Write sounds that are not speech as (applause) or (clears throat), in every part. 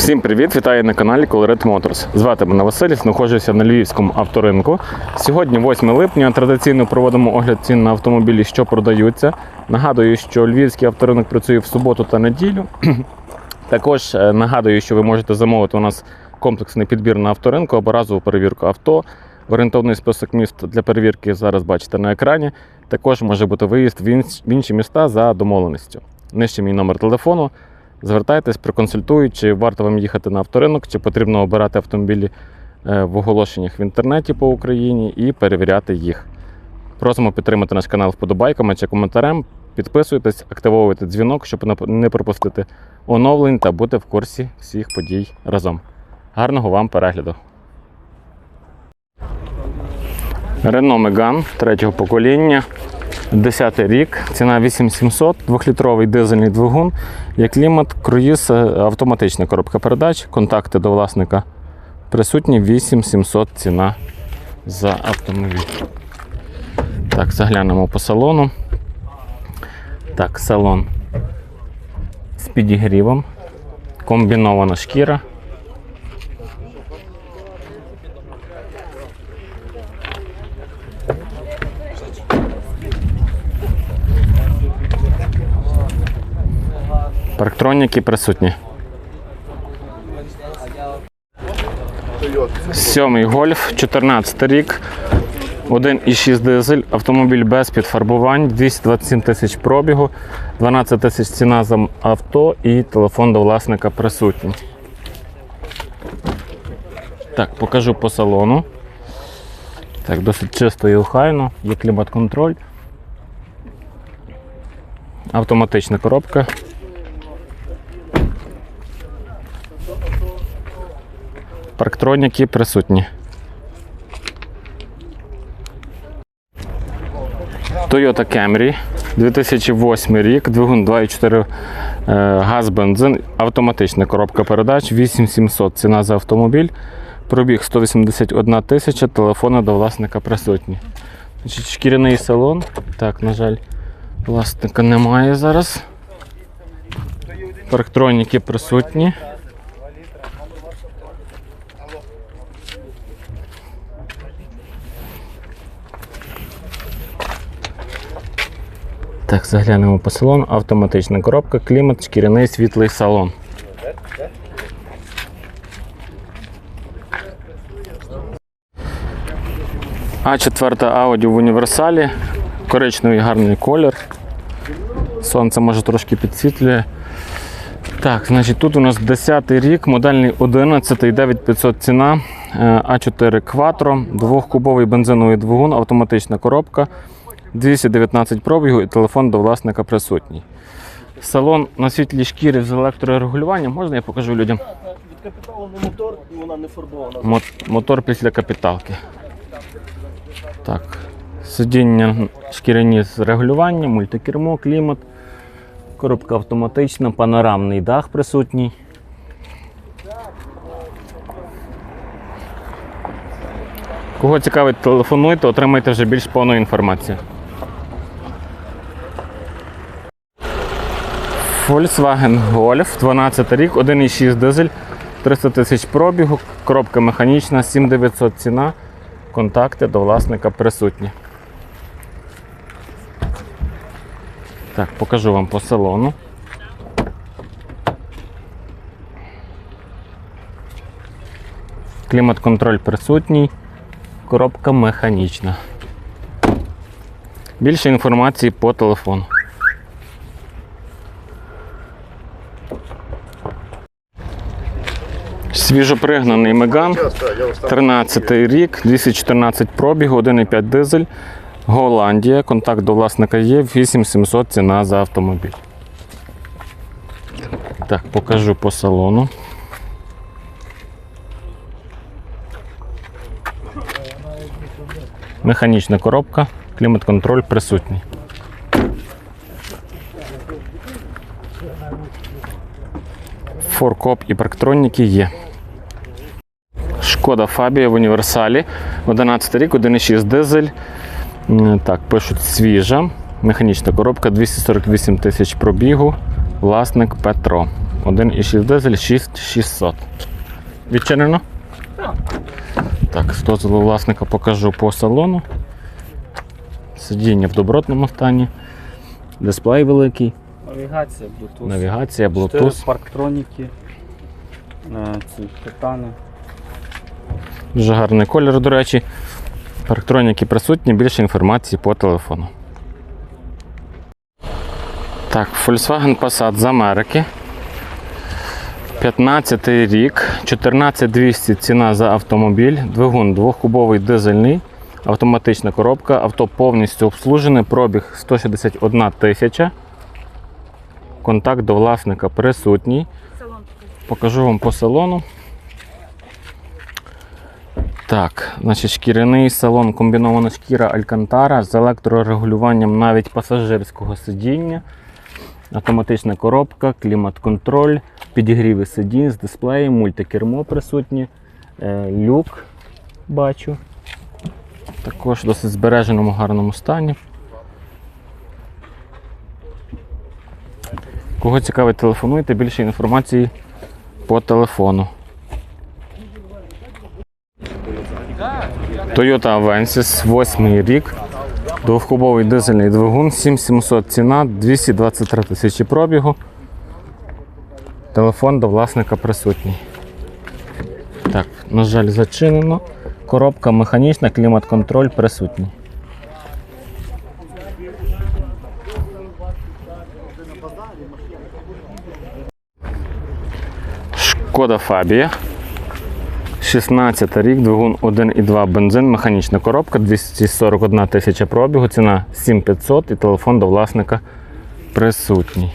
Всім привіт! Вітаю на каналі Colored Motors. Звати мене Василь, знаходжуся на Львівському авторинку. Сьогодні 8 липня. Традиційно проводимо огляд цін на автомобілі, що продаються. Нагадую, що Львівський авторинок працює в суботу та неділю. (clears throat) Також е, нагадую, що ви можете замовити у нас комплексний підбір на авторинку або разову перевірку авто. Орієнтовний список міст для перевірки зараз бачите на екрані. Також може бути виїзд в інші міста за домовленістю. Нижче мій номер телефону. Звертайтесь, проконсультують, чи варто вам їхати на авторинок, чи потрібно обирати автомобілі е, в оголошеннях в інтернеті по Україні і перевіряти їх. Просимо підтримати наш канал вподобайками чи коментарем. Підписуйтесь, активовуйте дзвінок, щоб не- пропустити оновлень та бути в курсі всіх подій разом. Гарного вам перегляду! Renault Megane третього покоління. 10 рік, ціна 8700, 2-літровий дизельний двигун, є клімат, круїз, е, автоматична коробка передач, контакти до власника присутні, 8700 ціна за автомобіль. Так, заглянемо по салону. Так, салон з підігрівом, комбінована шкіра. Парктроніки присутні. Сьомий гольф, 14 рік, 1,6 дизель, автомобіль без підфарбувань, 227 тисяч пробігу, 12 тисяч ціна за авто і телефон до власника присутній. Так, покажу по салону. Так, досить чисто і охайно, є клімат-контроль. Автоматична коробка. Парктроніки присутні. Toyota Camry 2008 рік, двигун 2,4 е, газ бензин, автоматична коробка передач, 8700 ціна за автомобіль, пробіг 181 тисяча, телефони до власника присутні. Значить, шкіряний салон. Так, на жаль, власника немає зараз. Парктроніки присутні. Так, заглянемо по салону. Автоматична коробка, клімат, шкіряний світлий салон. А4 Audi в універсалі. Коричневий гарний колір. Сонце може трошки підсвітлює. Так, значить тут у нас 10 рік, модельний 11, 9500 ціна, е, А4 Quattro, двохкубовий бензиновий двигун, автоматична коробка, 219 пробігу і телефон до власника присутній. Салон на світлій шкірі з електрорегулюванням. Можна я покажу людям? Відкапітований мотор і вона не фарбована. Мо- Мотор після капіталки. Так. Сидіння шкіряні з регулюванням, мультикермо, клімат. Коробка автоматична, панорамний дах присутній. Кого цікавить, телефонуйте, отримайте вже більш повну інформацію. Volkswagen Golf, 12 рік, 1,6 дизель, 300 тисяч пробігу, коробка механічна, 7900 ціна, контакти до власника присутні. Так, покажу вам по салону. Клімат-контроль присутній, коробка механічна. Більше інформації по телефону. Свіжопригнаний Меган, 13 рік, 214 пробігу, 1,5 дизель. Голландія. Контакт до власника є. 8700 ціна за автомобіль. Так, покажу по салону. Механічна коробка, клімат-контроль присутній. Форкоп і парктроніки є. Шкода Фабія в універсалі. 11 рік, 1,6 дизель. Так, пишуть свіжа. Механічна коробка 248 тисяч пробігу. Власник Петро. 1,6 дизель 6600. Відчинено? Так, з дозволу власника покажу по салону. Сидіння в добротному стані. Дисплей великий, Навігація, Bluetooth. навігація, Чотири Bluetooth. парктроніки. е, Ці титани. Дуже гарний колір, до речі. Парктроніки присутні, більше інформації по телефону. Так, Volkswagen Passat з Америки. 15 рік, 14200 ціна за автомобіль, двигун двохкубовий дизельний, автоматична коробка, авто повністю обслужене, пробіг 161 тисяча. Контакт до власника присутній. Покажу вам по салону. Так, значить, шкіряний салон, комбінована шкіра Алькантара з електрорегулюванням навіть пасажирського сидіння. Автоматична коробка, клімат-контроль, підігріви сидінь з дисплеєм, мультикермо присутні, е, люк бачу. Також в досить збереженому гарному стані. Кого цікавить, телефонуйте, більше інформації по телефону. Toyota Avensis, 8 рік. Двохкубовий дизельний двигун, 7700 ціна, 223 тисячі пробігу. Телефон до власника присутній. Так, на жаль, зачинено. Коробка механічна, клімат-контроль присутній. Шкода Фабія. 16 рік, двигун 1,2 бензин, механічна коробка, 241 тисяча пробігу, ціна 7500 і телефон до власника присутній.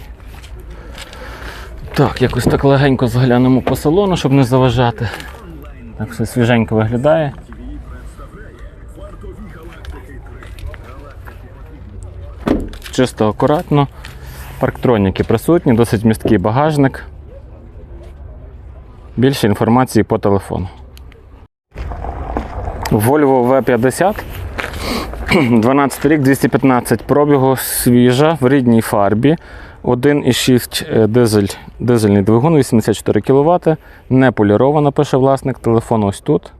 Так, якось так легенько заглянемо по салону, щоб не заважати. Так все свіженько виглядає. Чисто акуратно. Парктроніки присутні, досить місткий багажник. Більше інформації по телефону. Volvo V50. (clears throat) 12 рік, 215 пробігу, свіжа, в рідній фарбі. 1,6 е, дизель, дизельний двигун, 84 кВт. Не полірована, пише власник. Телефон ось тут.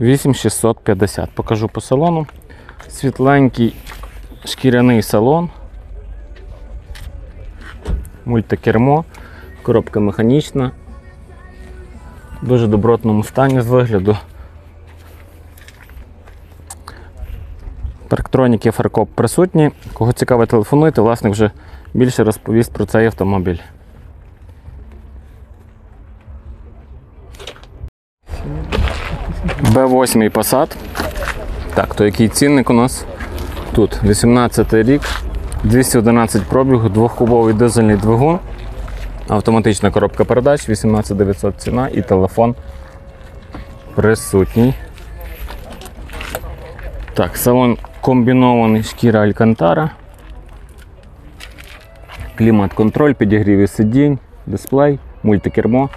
8650. Покажу по салону. Світленький шкіряний салон. Мультикермо. Коробка механічна. Дуже добротному стані з вигляду. Парктроніки фаркоп присутні. Кого цікаво, телефонуйте, власник вже більше розповість про цей автомобіль. Б8 Passat. Так, то який цінник у нас? Тут 18 рік, 211 пробігу, двохкубовий дизельний двигун. Автоматична коробка передач, 18900 ціна і телефон присутній. Так, салон комбінований шкіра Алькантара. Клімат-контроль, підігріві сидінь, дисплей, мультикермо.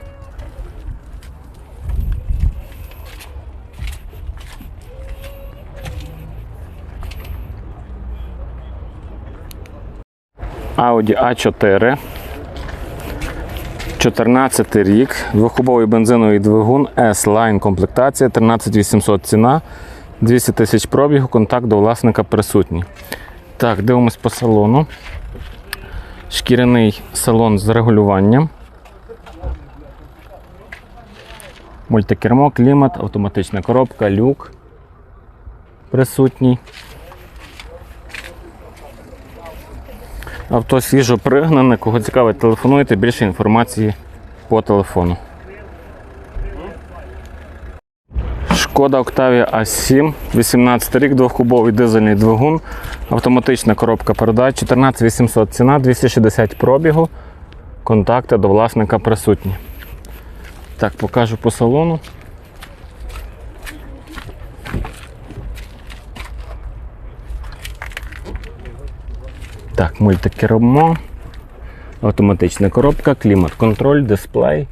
Audi A4. 14 рік, двохкубовий бензиновий двигун S-Line комплектація, 13800 ціна, 200 тисяч пробігу, контакт до власника присутній. Так, дивимось по салону. Шкіряний салон з регулюванням. Мультикермо, клімат, автоматична коробка, люк присутній. Авто свіжо пригнане, кого цікавить, телефонуйте, більше інформації по телефону. Шкода Octavia A7, 18 рік, двохкубовий дизельний двигун, автоматична коробка передач, 14800 ціна, 260 пробігу. Контакти до власника присутні. Так, покажу по салону. Так, мультикермо, автоматична коробка, клімат-контроль, дисплей.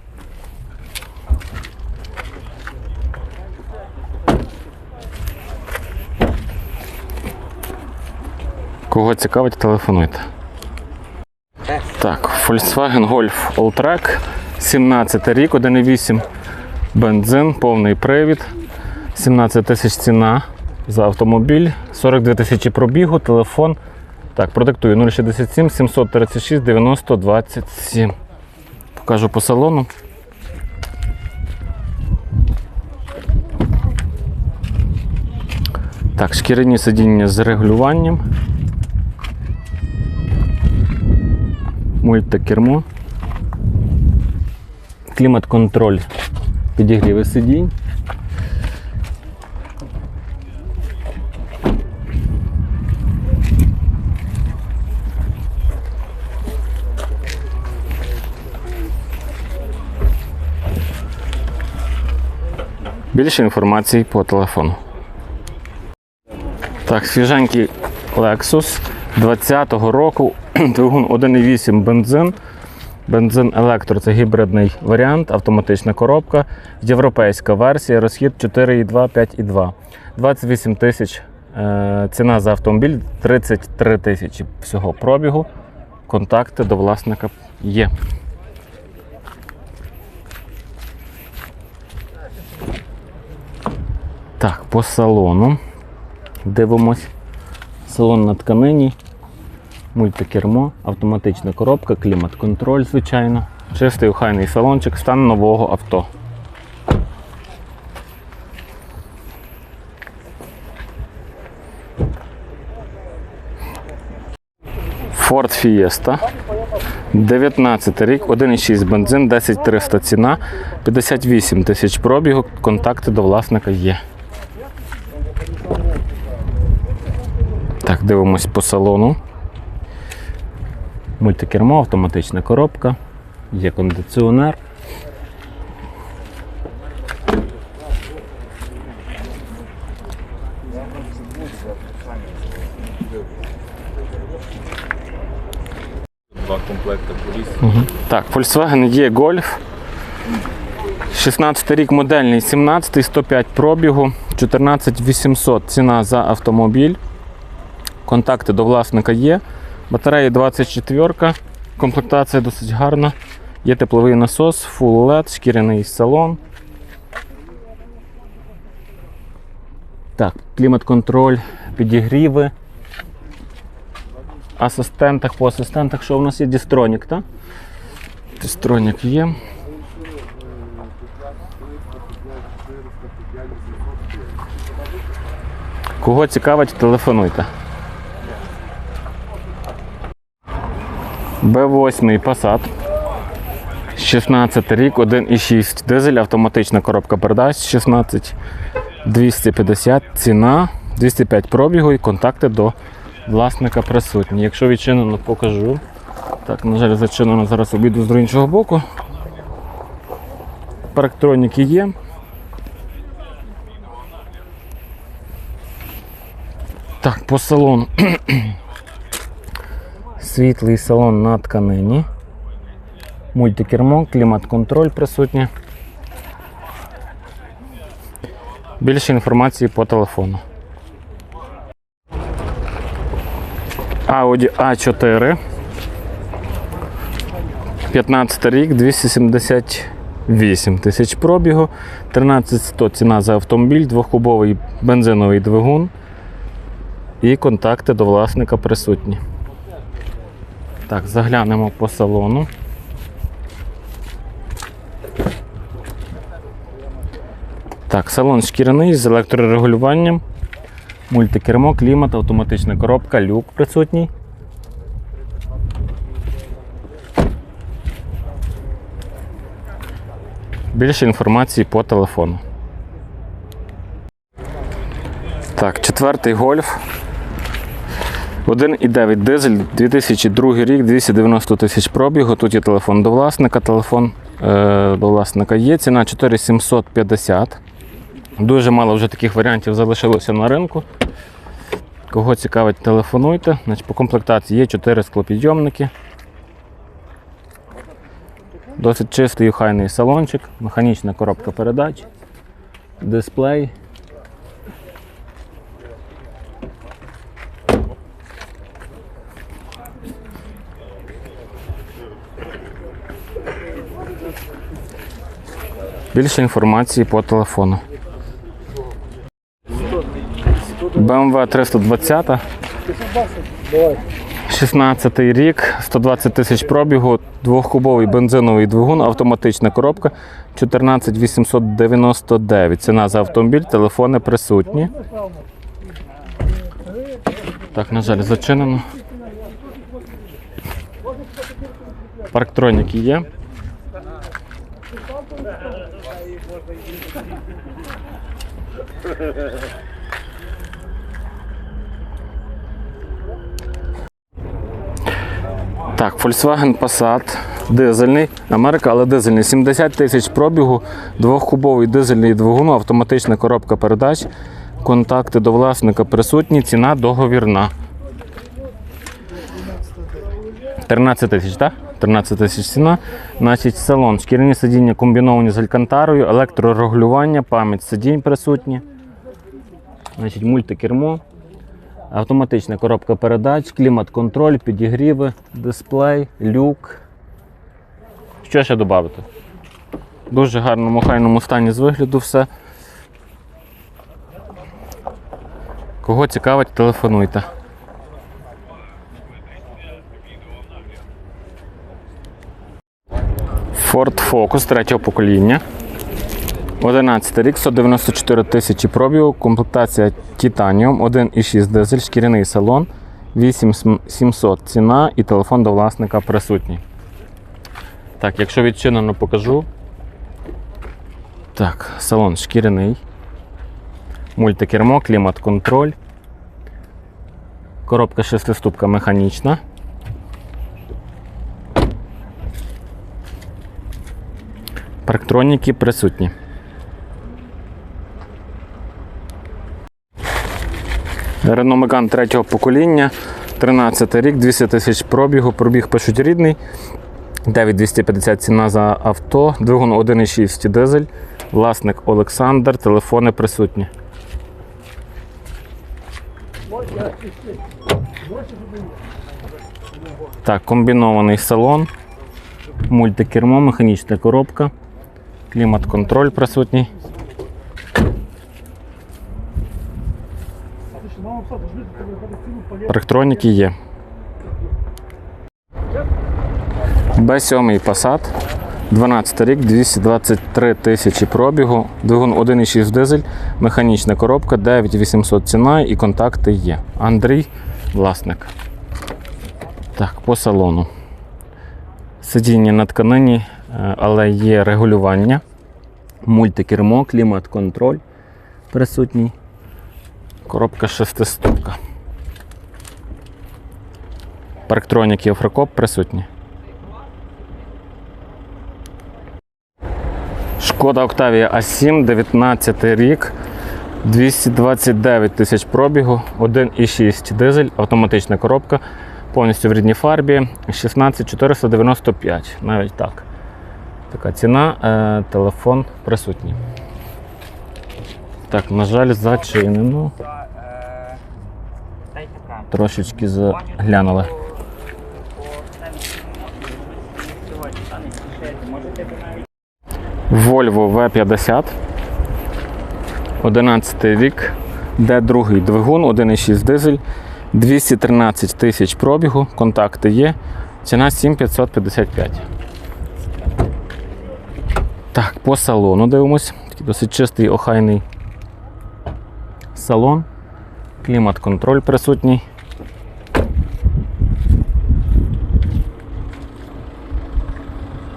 Кого цікавить, телефонуйте. Так, Volkswagen Golf Alltrack, 17 рік, 1,8 бензин, повний привід, 17 тисяч ціна за автомобіль, 42 тисячі пробігу, телефон. Так, продиктую 067 736 90 27. Покажу по салону. Так, шкіряні сидіння з регулюванням. Мультикермо. Клімат-контроль підігріви сидінь. Більше інформації по телефону. Так, свіженький Lexus 20-го року, (clears throat) двигун 1,8 бензин. Бензин електро це гібридний варіант, автоматична коробка, європейська версія, розхід 4,2, 5,2. 28 тисяч е, ціна за автомобіль, 33 тисячі всього пробігу. Контакти до власника є. Так, по салону. Дивимось. Салон на тканині, мультикермо, автоматична коробка, клімат-контроль, звичайно. Чистий охайний салончик, стан нового авто. Ford Fiesta. 19 рік, 1,6 бензин, 10300 ціна, 58 тисяч пробігу, контакти до власника є. Дивимось по салону. Мультикермо, автоматична коробка, є кондиціонер. Два комплекти поліс. Так, Volkswagen є Golf. 16 рік модельний, 17 105 пробігу, 14 800 ціна за автомобіль. Контакти до власника є. Батарея 24, комплектація досить гарна. Є тепловий насос, Full LED, шкіряний салон. Так, клімат-контроль, підігріви. Асистентах, по асистентах, що у нас є? Дістронік, так? Дістронік є. Кого цікавить, телефонуйте. Б8 Passat. 16 рік, 1,6 дизель, автоматична коробка передач, 16 250, ціна, 205 пробігу і контакти до власника присутні. Якщо відчинено, покажу. Так, на жаль, зачинено зараз обіду з іншого боку. Парктроніки є. Так, по салону. (clears throat) Світлий салон на тканині. Мультикермо, клімат-контроль присутній. Більше інформації по телефону. Audi A4. 15 рік, 278 тисяч пробігу, 13100 ціна за автомобіль, двохкубовий бензиновий двигун і контакти до власника присутні. Так, заглянемо по салону. Так, салон шкіряний з електрорегулюванням, мультикермо, клімат, автоматична коробка, люк присутній. Більше інформації по телефону. Так, четвертий гольф. 1,9 дизель, 2002 рік, 290 тисяч пробігу. Тут є телефон до власника. Телефон е, до власника є. Ціна 4750. Дуже мало вже таких варіантів залишилося на ринку. Кого цікавить, телефонуйте. Значить, по комплектації є 4 склопідйомники. Досить чистий охайний салончик, механічна коробка передач, дисплей. Більше інформації по телефону. BMW 320. 16 рік, 120 тисяч пробігу, двохкубовий бензиновий двигун, автоматична коробка 14899. Ціна за автомобіль, телефони присутні. Так, на жаль, зачинено. Парктроніки є. Так, Volkswagen Passat дизельний, Америка, але дизельний. 70 тисяч пробігу, двохкубовий дизельний двигун, автоматична коробка передач, контакти до власника присутні, ціна договірна. 13 тисяч, так? 13 тисяч ціна. Значить, салон, шкіряні сидіння комбіновані з алькантарою, електрорегулювання, пам'ять сидінь присутні. Значить, мультикермо. Автоматична коробка передач, клімат-контроль, підігріви, дисплей, люк. Що ще додати? Дуже гарному хайному стані з вигляду все. Кого цікавить, телефонуйте. Ford Focus третього покоління. 11 рік, 194 тисячі пробігу, комплектація Titanium, 1,6 дизель, шкіряний салон, 8700 ціна і телефон до власника присутній. Так, якщо відчинено, покажу. Так, салон шкіряний. Мультикермо, клімат-контроль. Коробка шестиступка механічна. Парктроніки присутні. Renault Megane третього покоління, 13 рік, 200 тисяч пробігу, пробіг пишуть рідний, 9250 ціна за авто, двигун 1,6 дизель, власник Олександр, телефони присутні. Так, комбінований салон, мультикермо, механічна коробка, клімат-контроль присутній. Електроніки є. Б7 Passat, 12 рік, 223 тисячі пробігу, двигун 1,6 дизель, механічна коробка, 9800 ціна і контакти є. Андрій, власник. Так, по салону. Сидіння на тканині, е, але є регулювання. Мультикермо, клімат-контроль присутній. Коробка шестиступка. Парктроніки Єврокоп присутні. Шкода Octavia A7, 19 рік, 229 тисяч пробігу, 1,6 дизель, автоматична коробка, повністю в рідній фарбі, 16495. Навіть так. Така ціна, е, телефон присутній. Так, на жаль, зачинено. Трошечки заглянули. Volvo V50. 11 рік. Де другий двигун, 1,6 дизель, 213 тисяч пробігу, контакти є. Ціна 7555. Так, по салону дивимось. Досить чистий охайний салон. Клімат-контроль присутній.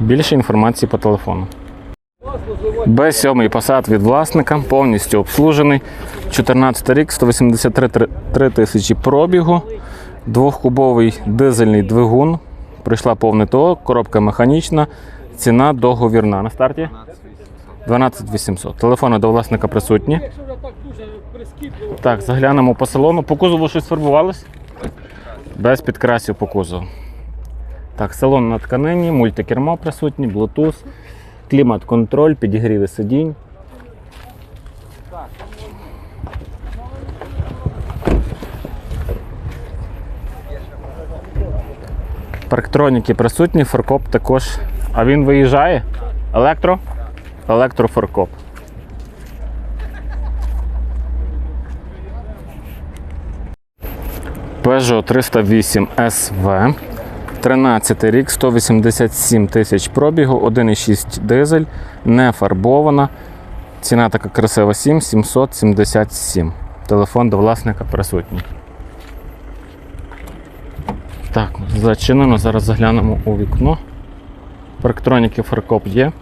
Більше інформації по телефону. Б7 Passat від власника, повністю обслужений. 14 рік, 183 три- три тисячі пробігу, двохкубовий дизельний двигун. Прийшла повне ТО, коробка механічна, ціна договірна. На старті 12 800. Телефони до власника присутні. Так, заглянемо по салону. По кузову щось фарбувалось? Без підкрасів по кузову. Так, салон на тканині, мультикермо присутні, Bluetooth, клімат-контроль, підігріви сидінь. Парктроніки присутні, фаркоп також. А він виїжджає? Електро? електрофаркоп. Peugeot 308 SV. 13 рік, 187 тисяч пробігу, 1,6 дизель, не фарбована. Ціна така красива 7 777. Телефон до власника присутній. Так, зачинено. Зараз заглянемо у вікно. Парктроніки фаркоп є.